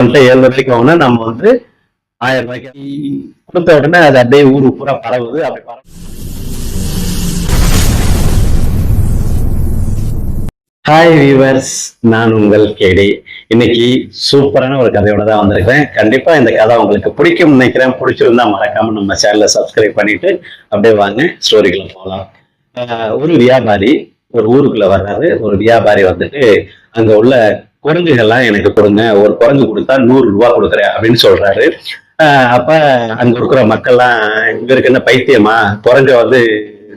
ஏழு ரூபாய்க்கு வாங்கினா நம்ம வந்து ஆயிரம் ரூபாய்க்கு கொடுத்த உடனே அது அப்படியே ஊரு பூரா பரவுது. அப்படி பரவு ஹாய் வீவர்ஸ் நான் உங்கள் கேடி இன்னைக்கு சூப்பரான ஒரு கதையோட தான் வந்திருக்கிறேன். கண்டிப்பா இந்த கதை உங்களுக்கு பிடிக்கும்னு நினைக்கிறேன். பிடிச்சிருந்தா மறக்காம நம்ம சேனலை சப்ஸ்கிரைப் பண்ணிட்டு அப்படியே வாங்க ஸ்டோரிக்குள்ள போகலாம் ஆஹ் ஒரு வியாபாரி ஒரு ஊருக்குள்ள வர்றாரு. ஒரு வியாபாரி வந்துட்டு அங்க உள்ள குரங்குகள்லாம் எனக்கு கொடுங்க. ஒரு குரங்கு கொடுத்தா நூறு ரூபா கொடுக்குறேன் அப்படின்னு சொல்றாரு. அப்ப அங்க இருக்கிற மக்கள்லாம் இவருக்கு என்ன பைத்தியமா? குரங்க வந்து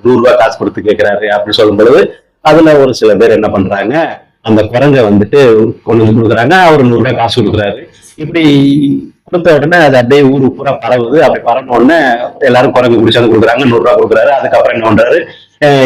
நூறு ரூபா காசு கொடுத்து கேட்கிறாரு அப்படின்னு சொல்லும் பொழுது அதுல ஒரு சில பேர் என்ன பண்றாங்க அந்த குரங்க வந்துட்டு கொண்டு வந்து கொடுக்குறாங்க. அவர் நூறு ரூபாய் காசு கொடுக்குறாரு. இப்படி கொடுத்த உடனே அது அப்படியே ஊரு பூரா பரவுது. அப்படி பரவின உடனே எல்லாரும் குரங்கு குடிச்சாந்து கொடுக்குறாங்க. நூறு ரூபாய் கொடுக்குறாரு. அதுக்கப்புறம் என்ன பண்றாரு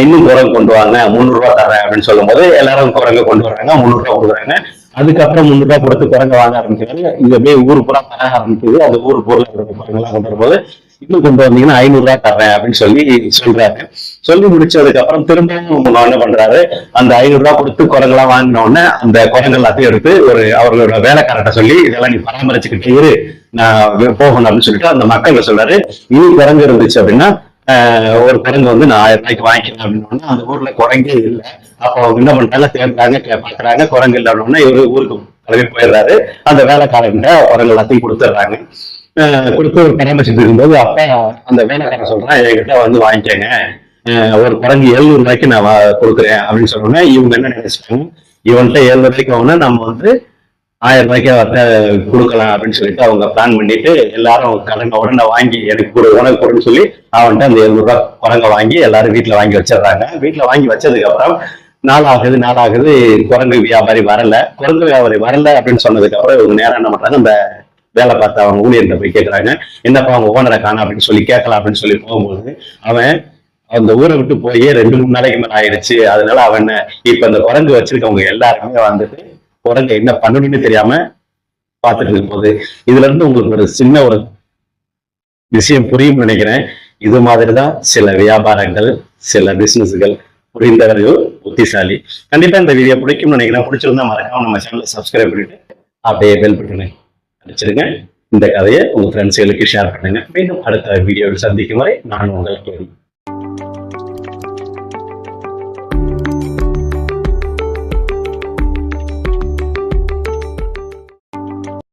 இன்னும் குரங்கு கொண்டு வாங்க முந்நூறுரூவா தரேன் அப்படின்னு சொல்லும்போது எல்லாரும் குரங்கு கொண்டு வராங்க முந்நூறுரூவா கொடுக்குறாங்க. அதுக்கப்புறம் முந்நூறுரூவா கொடுத்து குரங்க வாங்க ஆரம்பிக்கிறாரு இது அப்படியே ஊர் பூரா தர ஆரம்பிக்குது. அந்த ஊர் பூர்ல இருக்கிற குரங்கெல்லாம் கொண்டு வரும்போது இன்னும் கொண்டு வந்தீங்கன்னா ஐநூறுரூவா தர்றேன் அப்படின்னு சொல்லி சொல்றாரு சொல்லி முடிச்சதுக்கு அப்புறம் திரும்பவும் என்ன பண்றாரு அந்த ஐநூறுரூவா கொடுத்து குரங்கெல்லாம் வாங்கின உடனே அந்த குரங்கு எல்லாத்தையும் எடுத்து ஒரு அவர்களோட வேலைக்காரட்ட சொல்லி இதெல்லாம் நீ பராமரிச்சுக்கிட்டே இரு நான் போகணும் அப்படின்னு சொல்லிட்டு அந்த மக்கள் சொல்றாரு. இனி குரங்கு இருந்துச்சு அப்படின்னா ஒரு குரங்கு வந்து நான் ஆயிரம் ரூபாய்க்கு வாங்கிக்கிறேன் அப்படின்னு அந்த ஊர்ல குரங்கே இல்லை. அப்போ அவங்க என்ன பண்றாங்க சேர்ந்தாங்க கே- பாக்குறாங்க குரங்கு இல்லை அப்படின்னா இவரு ஊருக்கு கிளம்பி போயிடுறாரு. அந்த வேலைக்காரங்க குரங்கு எல்லாத்தையும் கொடுத்துட்றாங்க. கொடுத்து ஒரு பராமரிச்சுட்டு இருக்கும்போது அப்ப அந்த வேலைக்காரன் சொல்றான் என்கிட்ட வந்து வாங்கிக்கங்க. ஒரு குரங்கு எழுநூறு ரூபாய்க்கு நான் கொடுக்குறேன். அப்படின்னு சொன்னோன்னே இவங்க என்ன நினைச்சிட்டாங்க? இவன்கிட்ட எழுநூறு ரூபாய்க்கு வாங்கினா நம்ம வந்து ஆயிரம் ரூபாய்க்கு அவர்கிட்ட கொடுக்கலாம் அப்படின்னு சொல்லிட்டு அவங்க பிளான் பண்ணிட்டு எல்லாரும் கடனை உடனே வாங்கி எனக்கு கொடு உனக்கு கொடுன்னு சொல்லி அவன்கிட்ட அந்த எழுநூறு ரூபாய் குரங்க வாங்கி எல்லாரும் வீட்டுல வாங்கி வச்சிடுறாங்க. வீட்டுல வாங்கி வச்சதுக்கு அப்புறம் நாளாகுது நாளாகுது குரங்கு வியாபாரி வரல. குரங்கு வியாபாரி வரல அப்படின்னு சொன்னதுக்கு அப்புறம் இவங்க நேரம் என்ன பண்றாங்க அந்த வேலை பார்த்து அவங்க ஊழியர்கிட்ட போய் கேட்கறாங்க என்னப்பா அவங்க ஓனரை காணும் அப்படின்னு சொல்லி கேட்கலாம் அப்படின்னு சொல்லி போகும்போது அவன் அந்த ஊரை விட்டு போய் ரெண்டு மூணு நாளைக்கு மேலே ஆயிடுச்சு. அதனால அவன் இப்ப இந்த குரங்கு வச்சிருக்கவங்க எல்லாருமே வந்துட்டு குரங்க என்ன பண்ணணும்னு தெரியாம பார்த்துட்டு இருக்கும்போது இதுல இருந்து உங்களுக்கு ஒரு சின்ன ஒரு விஷயம் புரியும் நினைக்கிறேன். இது மாதிரிதான் சில வியாபாரங்கள் சில பிசினஸ்கள் புரிந்தவர்கள் புத்திசாலி. கண்டிப்பா இந்த வீடியோ பிடிக்கும்னு நினைக்கிறேன். பிடிச்சிருந்தா மறக்காம நம்ம சேனலை சப்ஸ்கிரைப் பண்ணிட்டு அப்படியே பெல் பட்டனை அடிச்சிருங்க. இந்த கதையை உங்க ஃப்ரெண்ட்ஸ்களுக்கு ஷேர் பண்ணுங்க. மீண்டும் அடுத்த வீடியோவில் சந்திக்கும் வரை நான் உங்களுக்கு